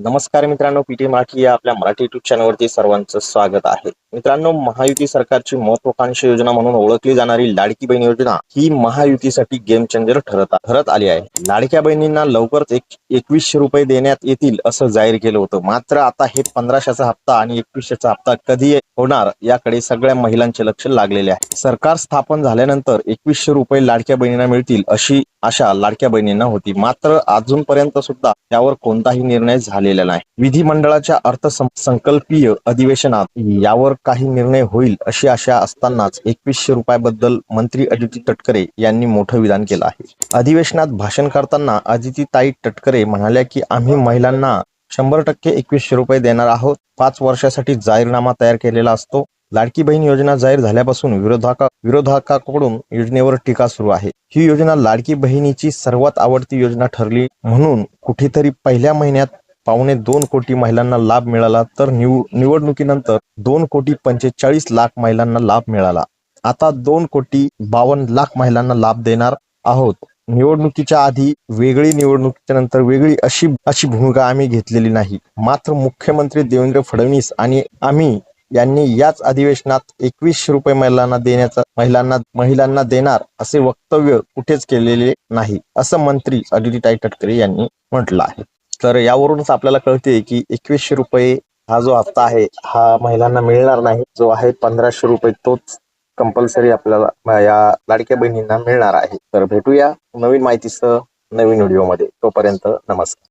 नमस्कार मित्रांनो पीटी मराठी या आपल्या मराठी युट्यूब चॅनलवरती सर्वांचं स्वागत आहे. मित्रांनो महायुती सरकारची महत्वाकांक्षी योजना म्हणून ओळखली जाणारी लाडकी बहीण योजना ही महायुतीसाठी गेम चेंजर ठरत ठरत आली आहे. लाडक्या बहिणींना लवकरच एक एकवीसशे रुपये देण्यात येतील असं जाहीर केलं होतं. मात्र आता हे पंधराशेचा हप्ता आणि एकवीसशेचा हप्ता कधी होणार याकडे सगळ्या महिलांचे लक्ष लागलेले आहे. सरकार स्थापन झाल्यानंतर एकवीसशे रुपये लाडक्या बहिणींना मिळतील अशी आशा लाडक्या बहिणींना होती. मात्र अजूनपर्यंत सुद्धा त्यावर कोणताही निर्णय झालेला नाही. विधिमंडळाच्या अर्थसंकल्पीय अधिवेशनात यावर काही निर्णय होईल अशी आशा असतानाच एकवीसशे रुपयाबद्दल मंत्री अदिती तटकरे यांनी मोठं विधान केलं आहे. अधिवेशनात भाषण करताना अदिती ताई तटकरे म्हणाल्या की आम्ही महिलांना शंभर टक्के एकवीसशे रुपये देणार आहोत. पाच वर्षासाठी जाहीरनामा तयार केलेला असतो. लाडकी बहीण योजना जाहीर झाल्यापासून विरोधका विरोधकाकडून योजनेवर टीका सुरू आहे. ही योजना लाडकी बहिणीची सर्वात आवडती योजना ठरली म्हणून कुठेतरी पहिल्या महिन्यात पावणे दोन कोटी महिलांना लाभ मिळाला तर निव निवडणुकीनंतर दोन कोटी पंचेचाळीस लाख महिलांना लाभ मिळाला. आता दोन कोटी बावन्न लाख महिलांना लाभ देणार आहोत. निवडणुकीच्या आधी वेगळी निवडणुकीच्या नंतर वेगळी अशी अशी भूमिका आम्ही घेतलेली नाही. मात्र मुख्यमंत्री देवेंद्र फडणवीस आणि आम्ही यांनी याच अधिवेशनात एकवीसशे रुपये महिलांना देण्याचा महिलांना महिलांना देणार असे वक्तव्य कुठेच केलेले नाही असं मंत्री अदितीताई तटकरे यांनी म्हटलं आहे. तर यावरूनच आपल्याला कळते की एकवीसशे रुपये हा जो हप्ता आहे हा महिलांना मिळणार नाही. जो आहे पंधराशे रुपये तोच कंपल्सरी आपल्याला या लाडक्या बहिणींना मिळणार आहे. तर भेटूया नवीन माहितीसह नवीन व्हिडिओमध्ये. तोपर्यंत नमस्कार.